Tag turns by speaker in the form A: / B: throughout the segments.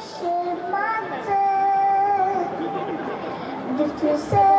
A: się matce, gdy w Twoim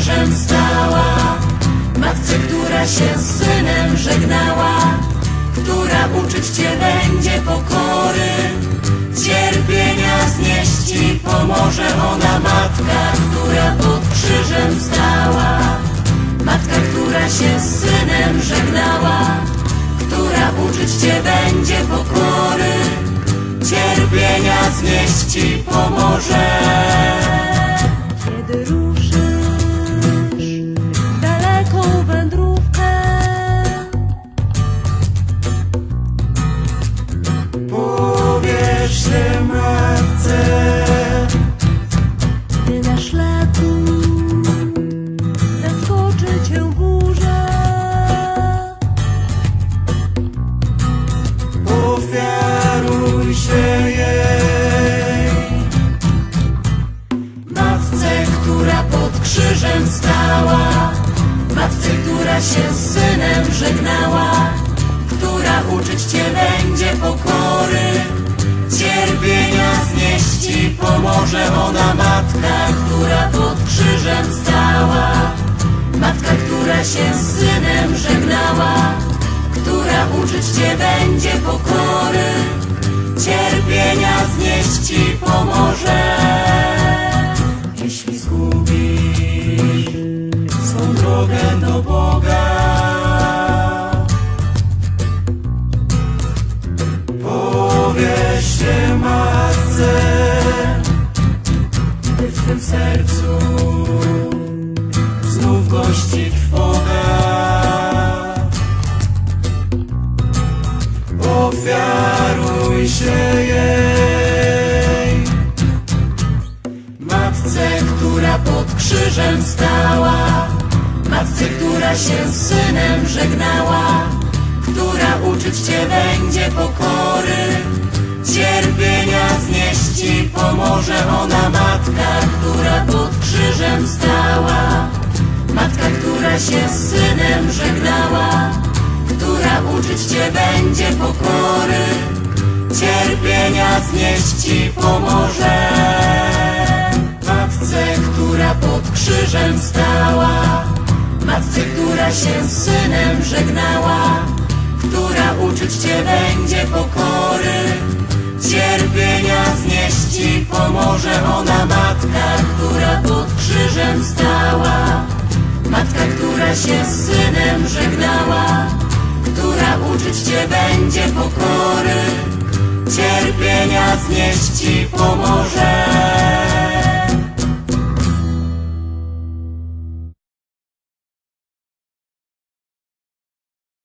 A: krzyżem stała, matce, która się z synem żegnała, która uczyć cię będzie pokory, cierpienia znieść i pomoże ona matka, która pod krzyżem stała, matka, która się z synem żegnała, która uczyć cię będzie pokory, cierpienia znieść i pomoże.
B: Krzyżem stała, matce, która się z synem żegnała, która uczyć cię będzie pokory, cierpienia znieść i pomoże ona matka, która pod krzyżem stała, matka, która się z synem żegnała, która uczyć cię będzie pokory, cierpienia znieść i pomoże. Tym sercu znów gości trwoga. Ofiaruj się jej. Matce, która pod krzyżem stała, matce, która się z synem żegnała, która uczyć cię będzie pokory, cierpienia znieść i pomoże ona matka, która pod krzyżem stała, matka, która się z synem żegnała, która uczyć cię będzie pokory, cierpienia znieść i pomoże. Matce, która pod krzyżem stała, matce, która się z synem żegnała, która uczyć cię będzie pokory, znieść i pomoże ona matka, która pod krzyżem stała, matka, która się z synem żegnała, która uczyć cię będzie pokory, cierpienia znieść i pomoże.